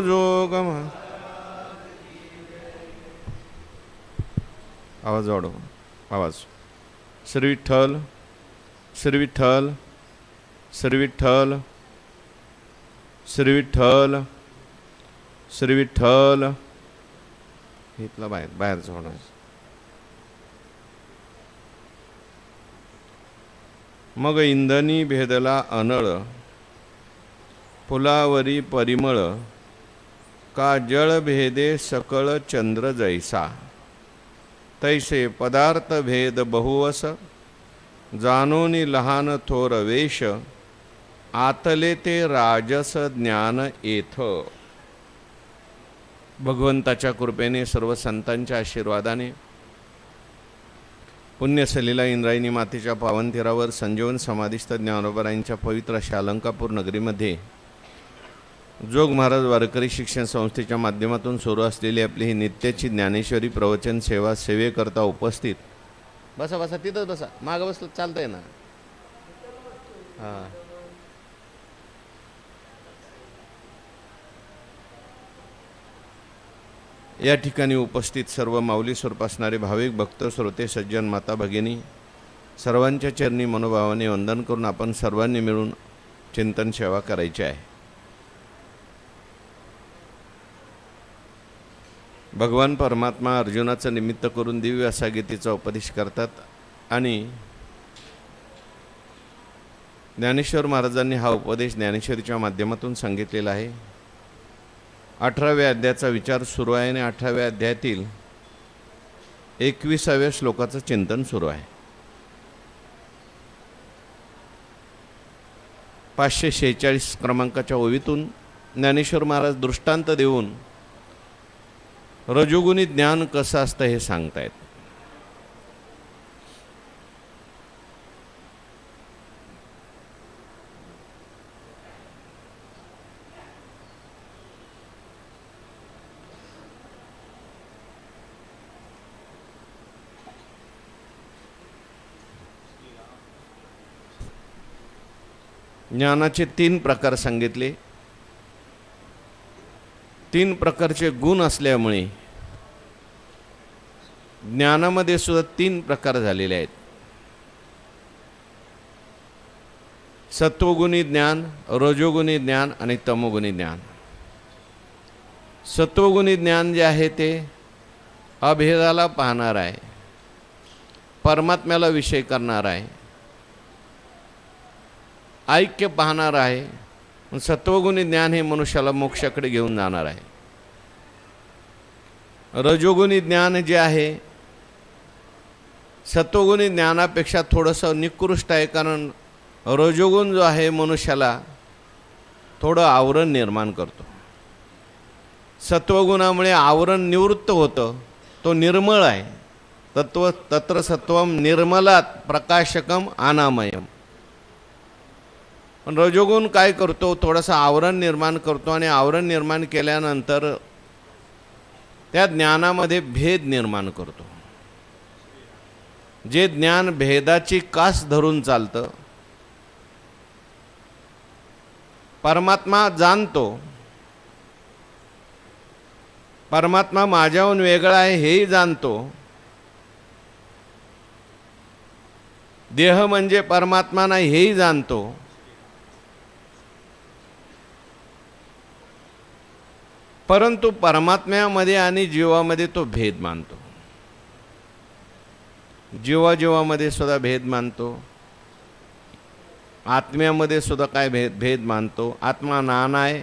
जोगम. आवाज वाढव. आवाज. श्री विठ्ठल श्री विठ्ठल श्री विठ्ठल श्री विठ्ठल श्री विठ्ठल इथला बाहेर बाहेरचं होणार मग इंधनी भेदला अनळ फुलावरी परिमळ का जळ भेदे सकळ चंद्र जैसा? तैसे पदार्थ भेद बहुवस जानोनी लहान थोर वेश आतले ते राजस ज्ञान येथ भगवंताच्या कृपेने सर्व संतांच्या आशीर्वादाने पुण्यसलीला इंद्रायणी मातेच्या पावनतीरावर संजीवन समाधिस्थ ज्ञानोबरायांच्या पवित्र अशा अलंकापूर नगरीमध्ये जोग महाराज वारकरी शिक्षण संस्थेच्या माध्यमातून सुरू असलेली आपली ही नित्याची ज्ञानेश्वरी प्रवचन सेवा सेवेकरता उपस्थित. बसा बसा तिथंच बसा. मागं बसलं चालतंय ना. हां. या ठिकाणी उपस्थित सर्व माऊली स्वरूप असणारे भाविक भक्त श्रोते सज्जन माता भगिनी सर्वांच्या चरणी मनोभावाने वंदन करून आपण सर्वांनी मिळून चिंतन सेवा करायची आहे. भगवान परमात्मा अर्जुनाचं निमित्त करून दिव्य असा गीतेचा उपदेश करतात. आणि ज्ञानेश्वर महाराजांनी हा उपदेश ज्ञानेश्वरीच्या माध्यमातून सांगितलेला आहे. अठराव्या अध्यायाचा विचार सुरू आहे आणि अठराव्या अध्यायातील एकविसाव्या श्लोकाचं चिंतन सुरू आहे. पाचशे शेहेचाळीस क्रमांकाच्या ओवीतून ज्ञानेश्वर महाराज दृष्टांत देऊन रजोगुणी ज्ञान कसं असतं हे सांगतायत. ज्ञानाचे तीन प्रकार सांगितले. तीन प्रकारचे गुण असल्यामुळे ज्ञानामध्ये सुद्धा तीन प्रकार झालेले आहेत. सत्वगुणी ज्ञान रजोगुणी ज्ञान आणि तमोगुणी ज्ञान. सत्वगुणी ज्ञान जे आहे ते अभेदाला पाहणार आहे परमात्म्याला विषय करणार आहे ऐक्य पाहणार आहे सत्वगुणी ज्ञान हे मनुष्याला मोक्षाकडे घेऊन जाणार आहे. रजोगुणी ज्ञान जे आहे सत्वगुणी ज्ञानापेक्षा थोडंसं निकृष्ट आहे कारण रजोगुण जो आहे मनुष्याला थोडं आवरण निर्माण करतो. सत्वगुणामुळे आवरण निवृत्त होतं तो निर्मळ आहे. तत्व तत्र सत्वम निर्मलात प्रकाशकम अनामयम. पण रजोगुण काय करतो? थोडंसं आवरण निर्माण करतो आणि आवरण निर्माण केल्यानंतर त्या ज्ञानामध्ये भेद निर्माण करतो. जे ज्ञान भेदाची कास धरून चालतं परमात्मा जाणतो परमात्मा माझ्याहून वेगळा आहे हेही जाणतो. देह म्हणजे परमात्मा नाही हेही जाणतो. परंतु परमात्म्यामध्ये आणि जीवामध्ये तो भेद मानतो. जीवाजीवामध्ये सुद्धा भेद मानतो. आत्म्यामध्ये सुद्धा काय भेद भेद मानतो. आत्मा नाना आहे.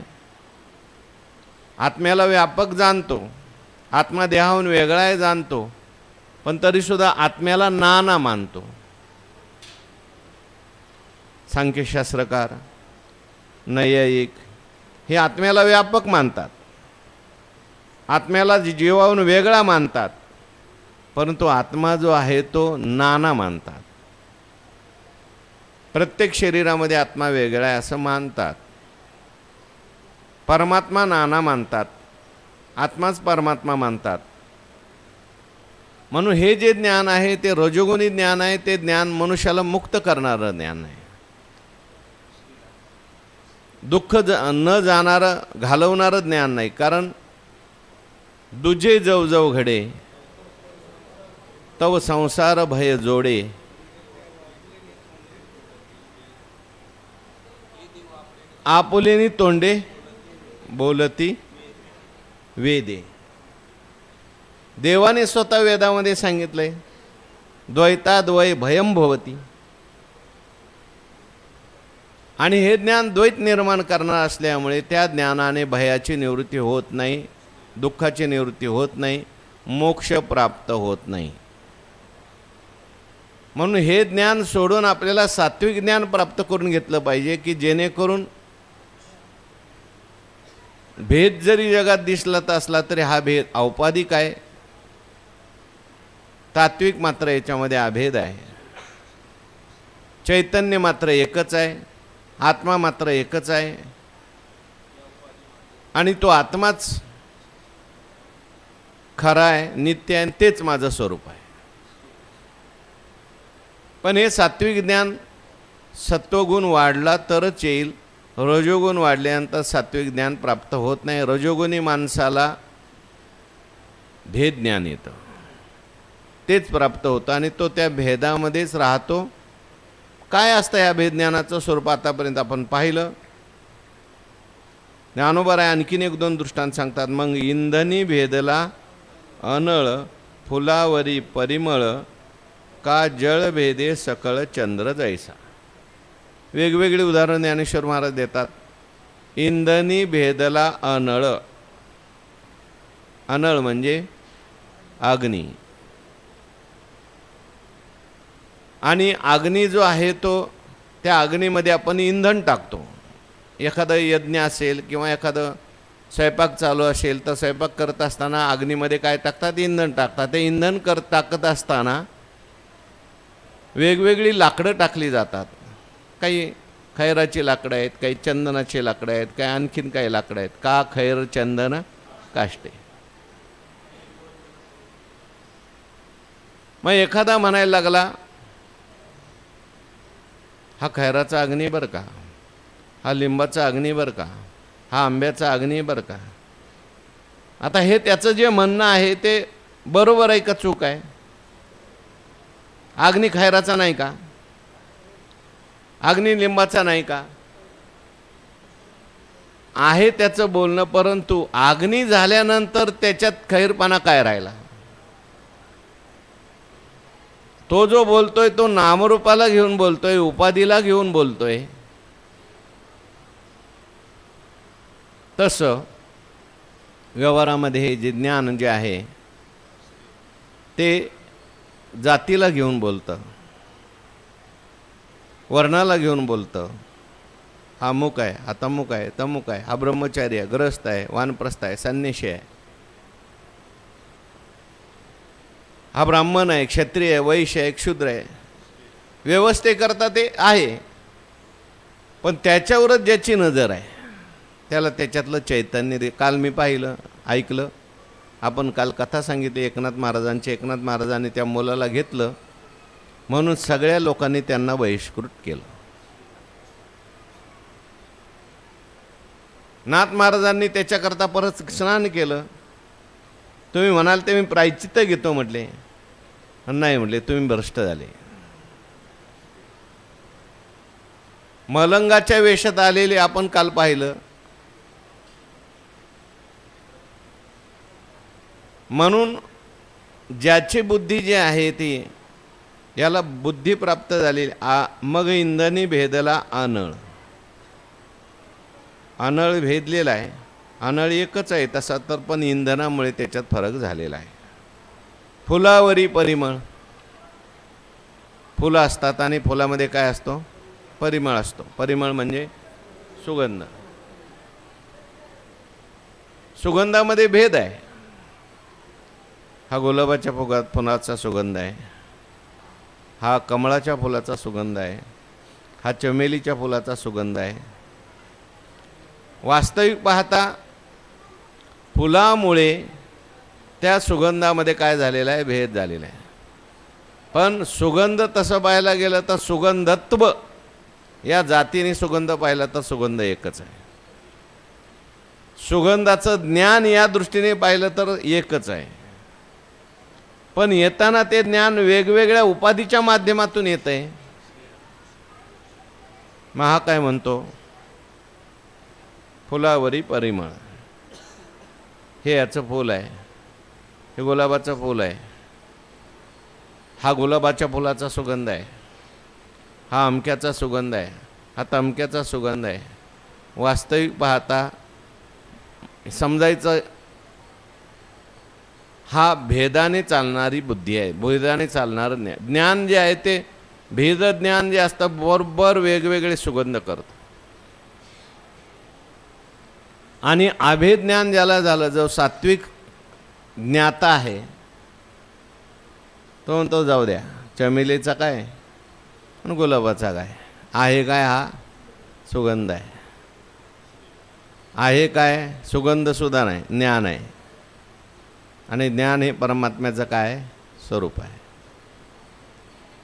आत्म्याला व्यापक जाणतो. आत्मा देहाहून वेगळा आहे जाणतो. पण तरीसुद्धा आत्म्याला नाना मानतो. सांख्यशास्त्रकार नैयायिक हे आत्म्याला व्यापक मानतात. आत्म्याला जीवाहून वेगळा मानतात परंतु आत्मा जो आहे तो नाना मानतात. प्रत्येक शरीरामध्ये आत्मा वेगळा आहे असं मानतात. परमात्मा नाना मानतात आत्माच परमात्मा मानतात. म्हणून हे जे ज्ञान आहे ते रजोगुणी ज्ञान आहे ते ज्ञान मनुष्याला मुक्त करणारं ज्ञान आहे. दुःख ज न जाणारं घालवणारं ज्ञान नाही. कारण दुजे जवजव घडे तव संसार भय जोडे. आपुलेनी तोंडे बोलती वेदे. देवाने स्वतः वेदामध्ये सांगितलंय द्वैताद्वय भयम भवती. आणि हे ज्ञान द्वैत निर्माण करणार असल्यामुळे त्या ज्ञानाने भयाची निवृत्ती होत नाही. दुःखाची निवृत्ती होत नाही मोक्ष प्राप्त होत नाही. म्हणून हे ज्ञान सोडून आपल्याला सात्विक ज्ञान प्राप्त करून घेतलं पाहिजे की जेणेकरून भेद जरी जगात दिसला तर असला तरी हा भेद औपाधिक आहे. तात्विक मात्र याच्यामध्ये अभेद आहे. चैतन्य मात्र एकच आहे. आत्मा मात्र एकच आहे. आणि तो आत्माच खरं आहे नित्य आहे आणि तेच माझं स्वरूप आहे. पण हे सात्विक ज्ञान सत्वगुण वाढला तरच येईल. रजोगुण वाढल्यानंतर सात्विक ज्ञान प्राप्त होत नाही. रजोगुणी माणसाला भेद ज्ञान येतं. तेच प्राप्त होतं आणि तो त्या भेदामध्येच राहतो. काय असतं या भेदज्ञानाचं स्वरूप आतापर्यंत आपण पाहिलं? ज्ञानोबर आहे आणखीन एक दोन दृष्टांत सांगतात. मग इंधनी भेदला अनळ फुलावरी परिमळ का जळभेदे सकळ चंद्र जैसा. वेगवेगळी उदाहरणं ज्ञानेश्वर महाराज देतात. इंधनी भेदला अनळ. अनळ म्हणजे अग्नी. आणि अग्नी जो आहे तो त्या अग्नीमध्ये आपण इंधन टाकतो. एखादं यज्ञ असेल किंवा एखादं स्वयंपाक चालू असेल तर स्वयंपाक करत असताना अग्नीमध्ये काय टाकतात? इंधन टाकतात. ते इंधन कर टाकत असताना वेगवेगळी लाकडं टाकली जातात. काही खैराची लाकडं आहेत काही चंदनाची लाकडं आहेत काही आणखीन काही लाकडं आहेत. का खैर चंदन काष्टे मग एखादा म्हणायला लागला हा खैराचा अग्नी बरं का? हा लिंबाचा अग्नी बरं का? हा आंब्याचा अग्नी बरं का. आता हे त्याचं जे म्हणणं आहे ते बरोबर आहे का चूक आहे? अग्नी खैराचा नाही का? अग्नी लिंबाचा नाही का? आहे त्याचं बोलणं परंतु अग्नी झाल्यानंतर त्याच्यात खैरपणा काय राहिला? तो जो बोलतोय तो नामरूपाला घेऊन बोलतोय उपाधीला घेऊन बोलतोय. तसं व्यवहारामध्ये हे जे ज्ञान जे आहे ते जातीला घेऊन बोलतं वर्णाला घेऊन बोलतं. हा मुक आहे हा तमुक आहे तमुक आहे हा ब्रह्मचारी आहे ग्रस्त आहे वानप्रस्थ आहे संन्याशी आहे. हा ब्राह्मण आहे क्षत्रिय आहे वैश्य आहे क्षुद्र आहे. व्यवस्थेकरता ते आहे पण त्याच्यावरच ज्याची नजर आहे. त्याला त्याच्यातलं चैतन्य दे. काल मी पाहिलं ऐकलं. आपण काल कथा सांगितली एकनाथ महाराजांची. एकनाथ महाराजांनी त्या मुलाला घेतलं. म्हणून सगळ्या लोकांनी त्यांना बहिष्कृत केलं. नाथ महाराजांनी त्याच्याकरता परत स्नान केलं. तुम्ही म्हणाल ते मी प्रायचित्त घेतो म्हटले. नाही म्हटले तुम्ही भ्रष्ट झाले. मलंगाच्या वेशात आलेले आपण काल पाहिलं. म्हणून ज्याची बुद्धी जी आहे ती याला बुद्धी प्राप्त झालेली आ मग इंधनी भेदला अनळ अनळ भेदलेला आहे. अनळ एकच आहे तसा तर पण इंधनामुळे त्याच्यात फरक झालेला आहे. फुलावरी परिमळ. फुलं असतात आणि फुलामध्ये काय असतो? परिमळ असतो. परिमळ म्हणजे सुगंध. सुगंधामध्ये भेद आहे. हा गुलाबाच्या फुगात फुलाचा सुगंध आहे. हा कमळाच्या फुलाचा सुगंध आहे. हा चमेलीच्या फुलाचा सुगंध आहे. वास्तविक पाहता फुलामुळे त्या सुगंधामध्ये काय झालेलं आहे? भेद झालेला आहे. पण सुगंध तसं पाहायला गेलं तर सुगंधत्व या जातीने सुगंध पाहिला तर सुगंध एकच आहे. सुगंधाचं ज्ञान या दृष्टीने पाहिलं तर एकच आहे. पण येताना ते ज्ञान वेगवेगळ्या उपाधीच्या माध्यमातून येत आहे महा काय म्हणतो? फुलावरी परिमळ. हे याचं फूल आहे. हे गुलाबाचं फूल आहे. हा गुलाबाच्या फुलाचा सुगंध आहे. हा अमक्याचा सुगंध आहे. हा तमक्याचा सुगंध आहे. वास्तविक पाहता समजायचं हा भेदाने चालणारी बुद्धी आहे भेदाने चालणारं ज्ञान ज्ञान जे आहे ते भेद ज्ञान जे असतं बरोबर वेगवेगळे सुगंध करतं. आणि अभेद ज्ञान ज्याला झालं जो सात्विक ज्ञाता आहे तो म्हणतो जाऊ द्या चमेलीचा काय आणि गुलाबाचा काय? आहे काय हा सुगंध आहे. आहे काय सुगंधसुद्धा नाही ज्ञान आहे. आणि ज्ञान हे परमात्म्याचं काय? स्वरूप आहे.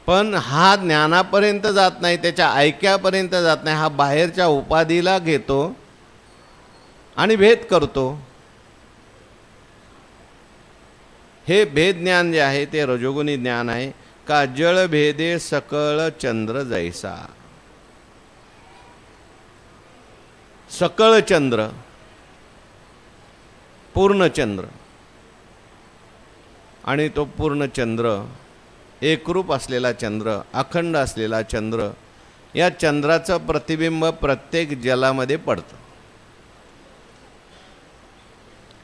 पण हा ज्ञानापर्यंत जात नाही त्याच्या ऐक्यापर्यंत जात नाही हा बाहेरच्या उपाधीला घेतो आणि भेद करतो. हे भेद ज्ञान जे आहे ते रजोगुणी ज्ञान आहे. का जळ भेदे सकळ चंद्र जैसा. सकळ चंद्र पूर्णचंद्र आणि तो पूर्ण चंद्र एकरूप असलेला चंद्र अखंड असलेला चंद्र या चंद्राचं प्रतिबिंब प्रत्येक जलामध्ये पडतं.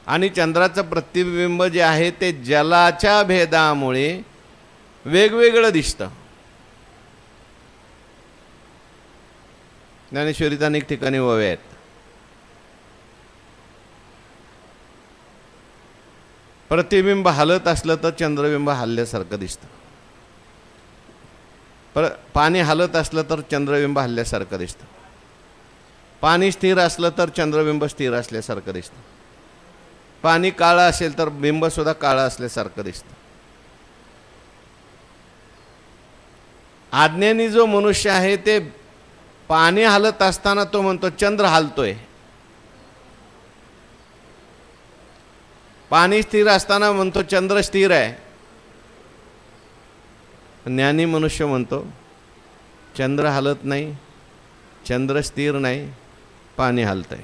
आणि चंद्राचं प्रतिबिंब जे आहे ते जलाच्या भेदामुळे वेगवेगळं दिसतं. ज्ञानेश्वरीत अनेक ठिकाणी वव्या आहेत. प्रतिबिंब हलत असलं तर चंद्रबिंब हल्ल्यासारखं दिसतं. पर पाणी हलत असलं तर चंद्रबिंब हल्ल्यासारखं दिसतं. पाणी स्थिर असलं तर चंद्रबिंब स्थिर असल्यासारखं दिसतं. पाणी काळं असेल तर बिंबसुद्धा काळं असल्यासारखं दिसतं. आज्ञानी जो मनुष्य आहे ते पाणी हलत असताना तो म्हणतो चंद्र हालतोय. पाणी स्थिर असताना म्हणतो चंद्र स्थिर आहे. ज्ञानी मनुष्य म्हणतो चंद्र हलत नाही चंद्र स्थिर नाही पाणी हलतंय.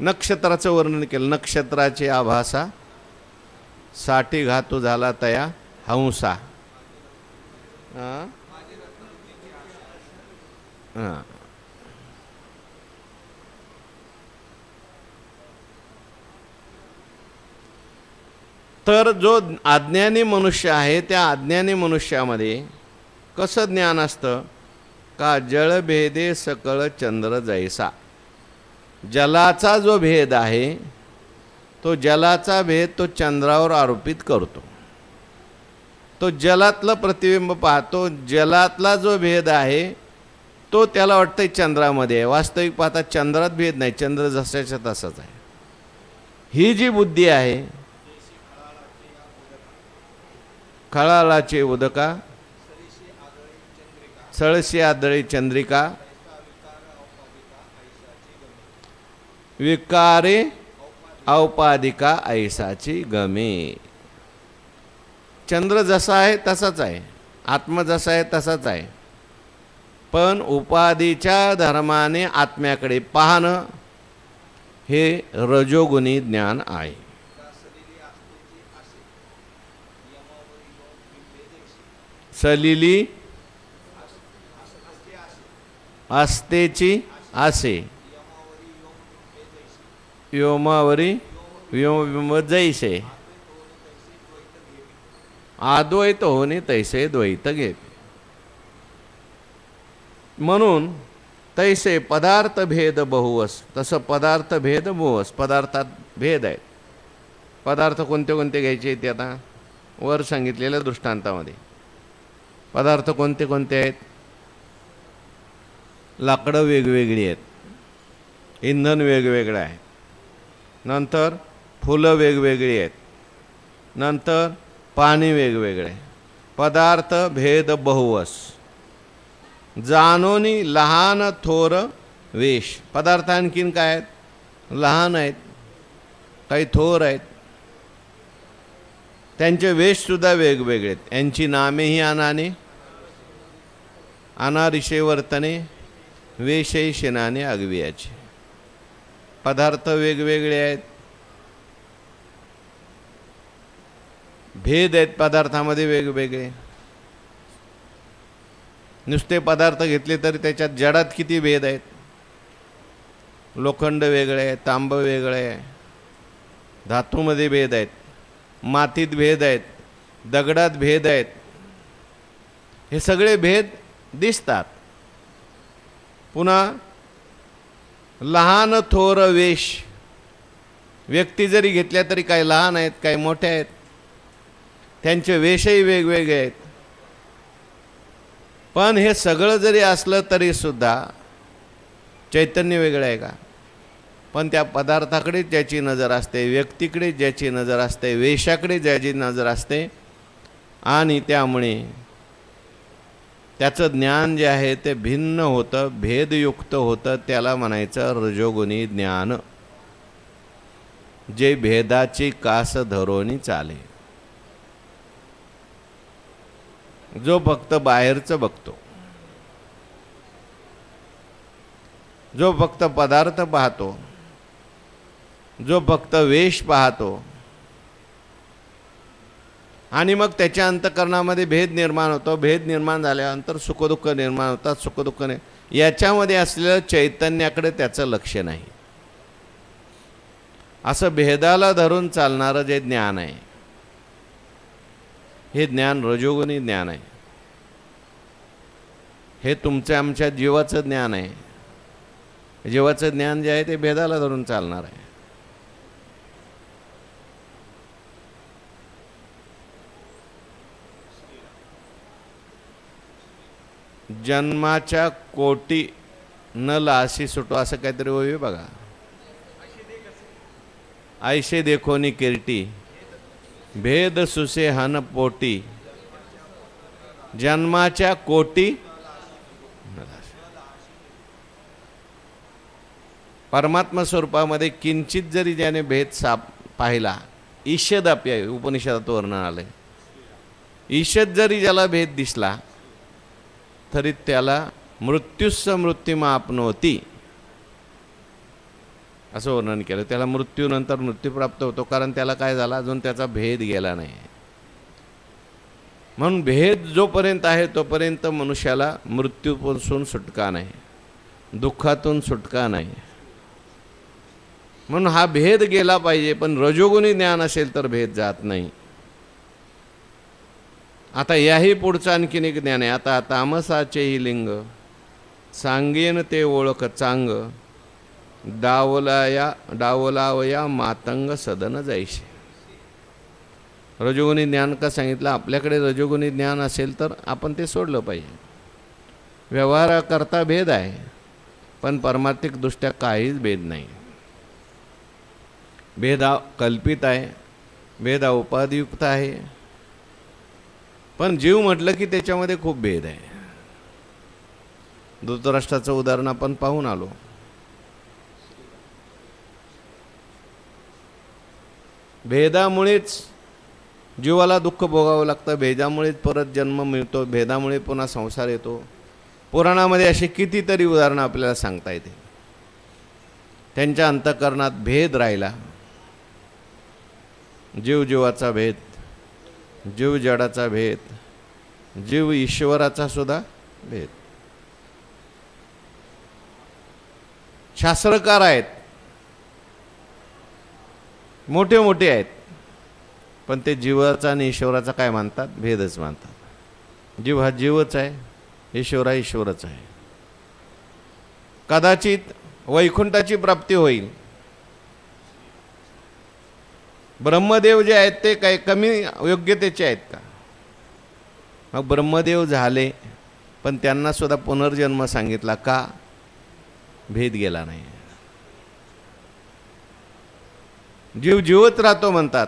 नक्षत्राचं वर्णन केलं. नक्षत्राचे आभासा साठी घातू झाला तया हंसा. हां. तर जो अज्ञानी मनुष्य आहे त्या अज्ञानी मनुष्यामध्ये कसं ज्ञान असतं? का जळभेदे सकळ चंद्र जैसा. जलाचा जो भेद आहे तो जलाचा भेद तो चंद्रावर आरोपित करतो. तो जलातलं प्रतिबिंब पाहतो. जलातला जो भेद आहे तो त्याला वाटतं चंद्रामध्ये आहे. वास्तविक पाहता चंद्रात भेद नाही चंद्र जसाच्या तसाच आहे. ही जी बुद्धी आहे खळाळाचे उदका सळशी आदळी चंद्रिका विकारे औपाधिका ऐसाची गमे. चंद्र जसा आहे तसाच आहे. आत्मा जसा आहे तसाच आहे. पण उपाधीच्या धर्माने आत्म्याकडे पाहणं हे रजोगुणी ज्ञान आहे. सलिली आस्तेची आसे. व्योमावरी व्योम जैसे. अद्वैत होणे तैसे द्वैत घेत. म्हणून तैसे पदार्थ भेद बहुवस तसं पदार्थ भेद बहुवस पदार्थात भेद आहेत. पदार्थ कोणते कोणते घ्यायचे ते आता? वर सांगितलेल्या दृष्टांतामध्ये. पदार्थ कोणते कोणते आहेत? लाकडं वेगवेगळी आहेत. इंधन वेगवेगळं आहे. नंतर फुलं वेगवेगळी आहेत. नंतर पाणी वेगवेगळे. पदार्थ भेद बहुवस. जाणोनी लहान थोर वेश. पदार्थ आणखीन काय आहेत? लहान आहेत. काही थोर आहेत. त्यांचे वेशसुद्धा वेगवेगळे आहेत. यांची नामेही अनाने. अनारिषे वर्तने वेशही शेनाने अगवियाचे. पदार्थ वेगवेगळे आहेत. भेद आहेत पदार्थामध्ये वेगवेगळे. नुसते पदार्थ घेतले तरी त्याच्यात जडात किती भेद आहेत? लोखंड वेगळे आहे तांब वेगळे आहे धातूमध्ये भेद आहेत मातीत भेद आहेत दगडात भेद आहेत. हे सगळे भेद दिसतात. पुन्हा लहान थोर वेश. व्यक्ती जरी घेतल्या तरी काही लहान आहेत काही मोठ्या आहेत? त्यांचे वेशही वेगवेगळे आहेत. पण हे सगळं जरी असलं तरीसुद्धा चैतन्य वेगळं आहे का? पण त्या पदार्थाकडे ज्याची नजर असते व्यक्तीकडे ज्याची नजर असते वेशाकडे ज्याची नजर असते आणि त्यामुळे त्याचं ज्ञान जे आहे ते भिन्न होतं भेदयुक्त होतं त्याला म्हणायचं रजोगुणी ज्ञान. जे भेदाची कास धरोनी चाले. जो फक्त बाहेरचं बघतो. जो फक्त पदार्थ पाहतो. जो फक्त वेश पाहतो. आणि मग त्याच्या अंतकरणामध्ये भेद निर्माण होतो. भेद निर्माण झाल्यानंतर सुखदुःख निर्माण होतात. सुखदुःख नाही याच्यामध्ये असलेलं चैतन्याकडे त्याचं लक्ष नाही. असं भेदाला धरून चालणारं जे ज्ञान आहे हे ज्ञान रजोगुणी ज्ञान आहे. हे तुमच्या आमच्या जीवाचं ज्ञान आहे. जीवाचं ज्ञान जे आहे ते भेदाला धरून चालणार आहे. जन्माच्या कोटी न लाशी सुटो असं काहीतरी होईल बघा. ऐशे देखोनी किरटी. भेद सुसे हन पोटी. जन्माच्या कोटी. परमात्मा स्वरूपामध्ये किंचित जरी ज्याने भेद साप पाहिला ईषदाप्य उपनिषदात वर्णन आलं ईषद जरी ज्याला भेद दिसला तरी त्याला मृत्यूस मृत्यूमा आपनवती असं वर्णन केलं. त्याला मृत्यूनंतर मृत्यू प्राप्त होतो कारण त्याला काय झाला? अजून त्याचा भेद गेला नाही. म्हणून भेद जोपर्यंत आहे तोपर्यंत मनुष्याला मृत्यूपासून सुटका नाही. दुःखातून सुटका नाही. म्हणून हा भेद गेला पाहिजे पण रजोगुणी ज्ञान असेल तर भेद जात नाही. आता याही पुढचं आणखीन एक ज्ञान आहे. आता तामसाचेही लिंग सांगेन ते ओळख चांग. डावलाया डावलावया मातंग सदन जायचे रजोगुणी ज्ञान का सांगितलं आपल्याकडे रजोगुणी ज्ञान असेल तर आपण ते सोडलं पाहिजे. व्यवहाराकरता भेद आहे पण परमार्थिकदृष्ट्या काहीच भेद नाही. भेद हा कल्पित आहे भेद हा उपाधियुक्त आहे पण जीव म्हटलं की त्याच्यामध्ये खूप भेद आहे. धृतराष्ट्राचं उदाहरण आपण पाहून आलो. भेदामुळेच जीवाला दुःख भोगावं लागतं भेदामुळेच परत जन्म मिळतो भेदामुळे पुन्हा संसार येतो. पुराणामध्ये असे कितीतरी उदाहरणं आपल्याला सांगता येते त्यांच्या अंतकरणात भेद राहिला. जीव जीवाचा भेद जीव जडाचा भेद जीव ईश्वराचा सुद्धा भेद. शास्त्रकार आहेत. मोठे मोठे आहेत. पण ते जीवाचा आणि ईश्वराचा काय मानतात? भेदच मानतात. जीव हा जीवच आहे ईश्वर हा ईश्वरच आहे. कदाचित वैकुंठाची प्राप्ती होईल. ब्रह्मदेव जे आहेत ते काही कमी योग्यतेचे आहेत का? मग ब्रह्मदेव झाले पण त्यांना सुद्धा पुनर्जन्म सांगितला का? भेद गेला नाही. जीव जीवच राहतो म्हणतात.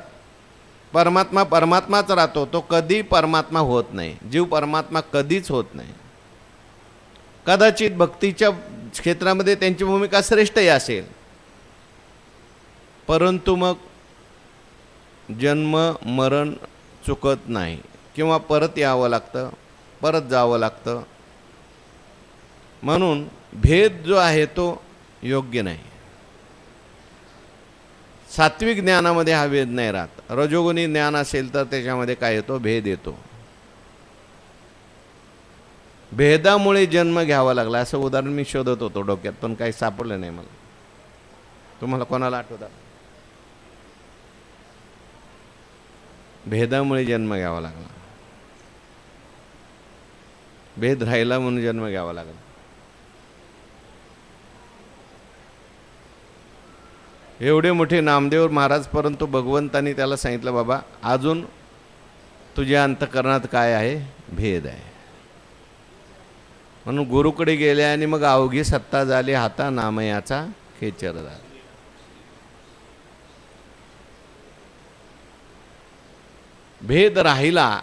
परमात्मा परमात्माच राहतो तो कधी परमात्मा होत नाही. जीव परमात्मा कधीच होत नाही. कदाचित भक्तीच्या क्षेत्रामध्ये त्यांची भूमिका श्रेष्ठही असेल. परंतु मग जन्म मरण चुकत नाही. किंवा परत यावं लागतं परत जावं लागतं. म्हणून भेद जो आहे तो योग्य नाही. सात्विक ज्ञानामध्ये हा भेद नाही राहत. रजोगुणी ज्ञान असेल तर त्याच्यामध्ये काय येतो? भेद येतो. भेदामुळे जन्म घ्यावा लागला. असं उदाहरण मी शोधत होतो डोक्यात पण काही सापडलं नाही मला. तुम्हाला कोणाला आठवता? भेदामुळे जन्म घ्यावा लागला. भेद राहिला म्हणून जन्म घ्यावा लागला. एवढे मोठे नामदेव महाराज परंतु भगवंतांनी त्याला सांगितलं बाबा अजून तुझ्या अंतकरणात काय आहे? भेद आहे. म्हणून गुरुकडे गेले आणि मग अवघी सत्ता झाली हाता नामयाचा खेचर झाला. भेद राहिला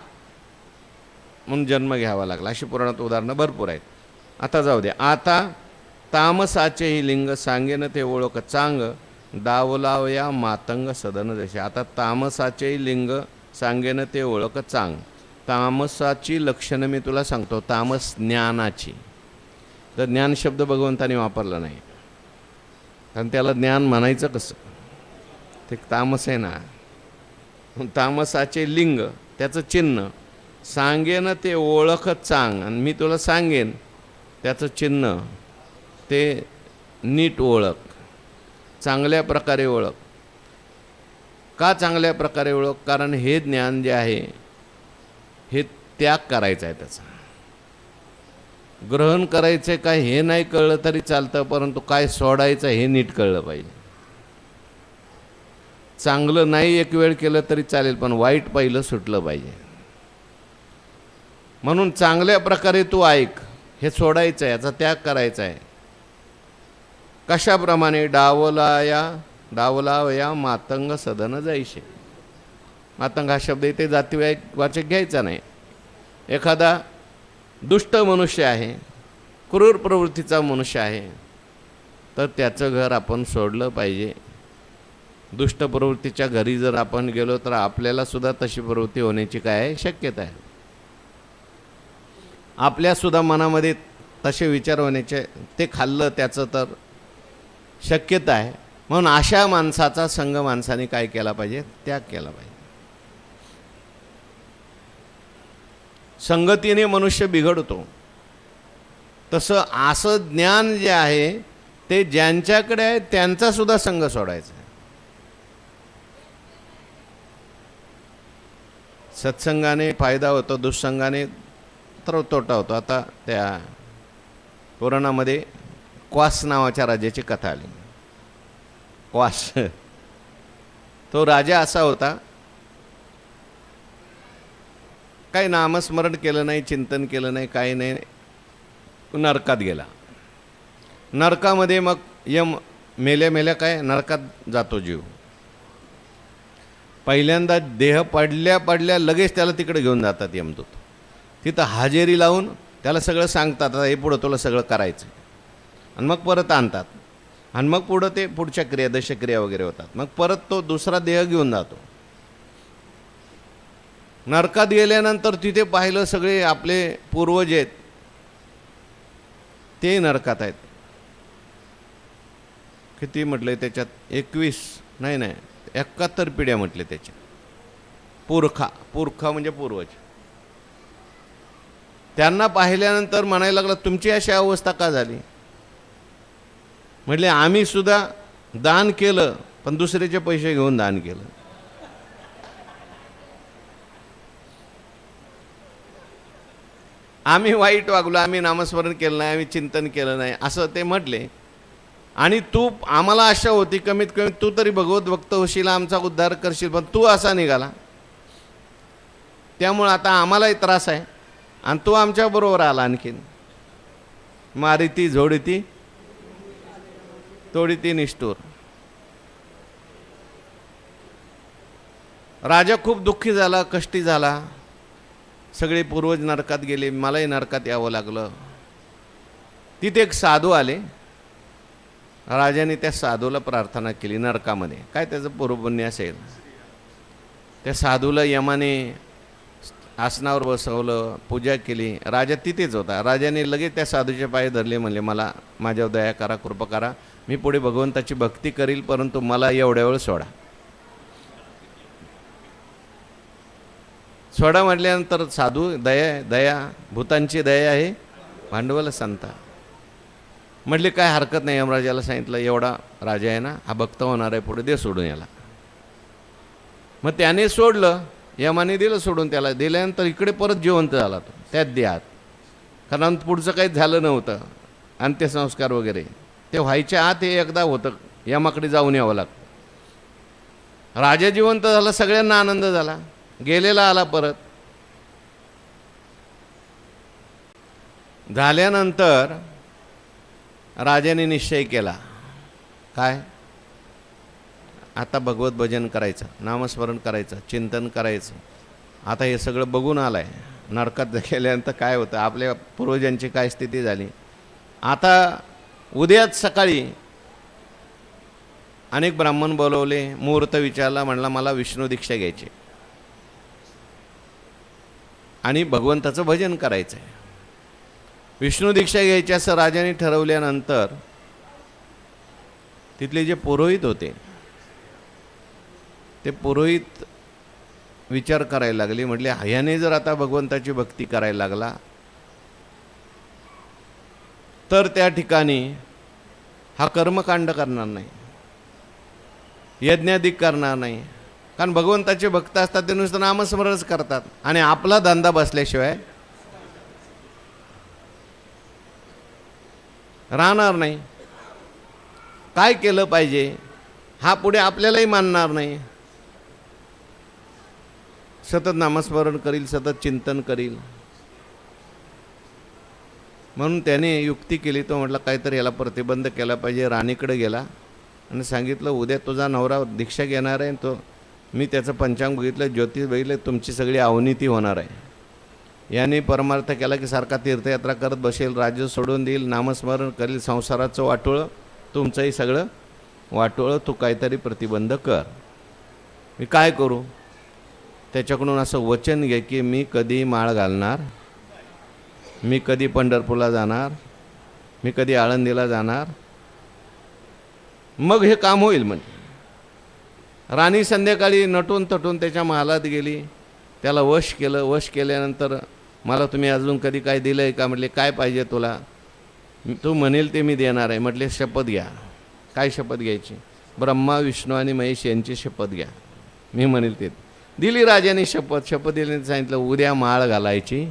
म्हणून जन्म घ्यावा लागला. अशी पुराणात उदाहरणं भरपूर आहेत. आता जाऊ द्या आता तामसाचेही लिंग सांगेन ते ओळख चांग डावलावया मातंग सदन जसे आता तामसाचे लिंग सांगेन ते ओळख चांग. तामसाची लक्षणं मी तुला सांगतो. तामस ज्ञानाची. तर ज्ञान शब्द भगवंताने वापरला नाही. कारण त्याला ज्ञान म्हणायचं कसं? ते तामस आहे ना. तामसाचे लिंग त्याचं चिन्ह. सांगेन ते ओळख चांग. आणि मी तुला सांगेन त्याचं चिन्ह. ते नीट ओळख. चांगल्या प्रकारे ओळख. का चांगल्या प्रकारे ओळख? कारण हे ज्ञान जे आहे हे त्याग करायचं आहे त्याचा. ग्रहण करायचं आहे काय हे नाही कळलं तरी चालतं परंतु काय सोडायचं हे नीट कळलं पाहिजे. चांगलं नाही एक वेळ केलं तरी चालेल पण वाईट पहिलं सुटलं पाहिजे. म्हणून चांगल्या प्रकारे तू ऐक हे सोडायचं आहे याचा त्याग करायचा आहे. कशाप्रमाणे डावलाया डावलावया मातंग सदन जायचे मातंग हा शब्द इथे जातीवाय वाचक घ्यायचा नाही. एखादा दुष्ट मनुष्य आहे क्रूर प्रवृत्तीचा मनुष्य आहे तर त्याचं घर आपण सोडलं पाहिजे. दुष्ट प्रवृत्तीच्या घरी जर आपण गेलो तर आपल्यालासुद्धा तशी प्रवृत्ती होण्याची काय शक्यता आहे? आपल्यासुद्धा मनामध्ये तसे विचार होण्याचे ते खाल्लं त्याचं तर शक्यता आहे. म्हणून अशा माणसाचा संघ माणसाने काय केला पाहिजे? त्याग केला पाहिजे. संगतीने मनुष्य बिघडतो. तसं असं ज्ञान जे आहे ते ज्यांच्याकडे आहे त्यांचा सुद्धा संघ सोडायचा आहे. सत्संगाने फायदा होतो दुःसंगाने तर तोटा होतो. आता त्या कोरोनामध्ये क्वास नावाच्या राजाची कथा आली. क्वास. तो राजा असा होता काही नामस्मरण केलं नाही चिंतन केलं नाही काही नाही नरकात गेला. नरकामध्ये मग यम मेल्या मेल्या काय नरकात जातो जीव. पहिल्यांदा देह पडल्या पडल्या लगेच त्याला तिकडे घेऊन जातात यमदूत. तिथं हाजेरी लावून त्याला सगळं सांगतात हे पुढं तुला सगळं करायचं आणि मग परत आणतात. आणि मग पुढं ते पुढच्या क्रिया दशक्रिया वगैरे होतात. मग परत तो दुसरा देह घेऊन जातो. नरकात गेल्यानंतर तिथे पाहिलं सगळे आपले पूर्वज आहेत. ते नरकात आहेत. किती म्हटले त्याच्यात? एकवीस. नाही नाही. एकाहत्तर पिढ्या म्हटले त्याच्या पुरखा. पुरखा म्हणजे पूर्वज. त्यांना पाहिल्यानंतर म्हणायला लागलं तुमची अशी अवस्था का झाली? म्हटले आम्ही सुद्धा दान केलं पण दुसऱ्याचे पैसे घेऊन दान केलं. आम्ही वाईट वागलो आम्ही नामस्मरण केलं नाही आम्ही चिंतन केलं नाही असं ते म्हटले. आणि तू आम्हाला आशा होती कमीत कमी तू तरी भगवत भक्त होशील आमचा उद्धार करशील पण तू असा निघाला. त्यामुळं आता आम्हालाही त्रास आहे. आणि तू आमच्याबरोबर आला आणखीन. मारिती झोडीती तोडी ती निष्ठूर. राजा खूप दुःखी झाला कष्टी झाला. सगळे पूर्वज नरकात गेले मलाही नरकात यावं लागलं. तिथे एक साधू आले. राजाने त्या साधूला प्रार्थना केली नरकामध्ये. काय त्याचं पूर्वपुण्य असेल त्या साधूला यमाने आसनावर बसवलं पूजा केली. राजा तिथेच होता. राजाने लगेच त्या साधूचे पाय धरले म्हणले मला माझ्यावर दया करा कृपा करा. मी पुढे भगवंताची भक्ती करील परंतु मला एवढ्या वेळ सोडा. सोडा म्हटल्यानंतर साधू दया दया भूतांची दया आहे भांडवल संता. म्हटले काय हरकत नाही यमराजाला सांगितलं एवढा राजा आहे ना हा भक्त होणार आहे पुढे दे सोडून याला. मग त्याने सोडलं यमाने दिलं सोडून त्याला दिल्यानंतर इकडे परत जिवंत झाला तो त्यात द्यात कारण पुढचं काहीच झालं नव्हतं अंत्यसंस्कार वगैरे. ते व्हायच्या आत हे एकदा होतं. यमाकडे जाऊन यावं लागतं. राजा जिवंत झाला सगळ्यांना आनंद झाला. गेलेला आला परत. झाल्यानंतर राजाने निश्चय केला. काय? आता भगवत भजन करायचं नामस्मरण करायचं चिंतन करायचं. आता हे सगळं बघून आलं आहे नरकात गेल्यानंतर काय होतं? आपल्या पूर्वजांची काय स्थिती झाली? आता उद्याच सकाळी अनेक ब्राह्मण बोलवले मुहूर्त विचारला म्हणला मला विष्णू दीक्षा घ्यायची. आणि भगवंताचं भजन करायचं आहे विष्णू दीक्षा घ्यायची असं राजाने ठरवल्यानंतर तिथले जे पुरोहित होते ते पुरोहित विचार करायला लागले. म्हटले ह्याने जर आता भगवंताची भक्ती करायला लागला तर त्या ठिकाणी हा कर्मकांड करणार नाही. यज्ञाधिक करणार नाही. कारण भगवंताचे भक्त असतात ते नुसतं नामस्मरणच करतात. आणि आपला धंदा बसल्याशिवाय राहणार नाही. काय केलं पाहिजे हा पुढे आपल्यालाही मानणार नाही. सतत नामस्मरण करील सतत चिंतन करील. म्हणून त्याने युक्ती केली तो म्हटलं काहीतरी याला प्रतिबंध केला पाहिजे राणीकडे गेला. आणि सांगितलं उद्या तुझा नवरा दीक्षा घेणार आहे तो मी त्याचं पंचांग बघितलं ज्योतिष बघितलं तुमची सगळी अवनीती होणार आहे. याने परमार्थ केला की सारखा तीर्थयात्रा करत बसेल राज्य सोडून देईल नामस्मरण करेल संसाराचं वाटोळं तुमचंही सगळं वाटोळं तू काहीतरी प्रतिबंध कर. मी काय करू? त्याच्याकडून असं वचन घे की मी कधी माळ घालणार मी कधी पंढरपूरला जाणार? मी कधी आळंदीला जाणार? मग हे काम होईल म्हणजे राणी संध्याकाळी नटून तटून त्याच्या महालात गेली. त्याला वश केलं. वश केल्यानंतर मला तुम्ही अजून कधी काय दिलं आहे का म्हटले काय पाहिजे तुला? तू म्हणेल ते मी देणार आहे. म्हटले शपथ घ्या. काय शपथ घ्यायची? ब्रह्मा विष्णू आणि महेश यांची शपथ घ्या. मी म्हणेल ते. दिली राजाने शपथ शपथ दिल्याने सांगितलं उद्या माळ घालायची.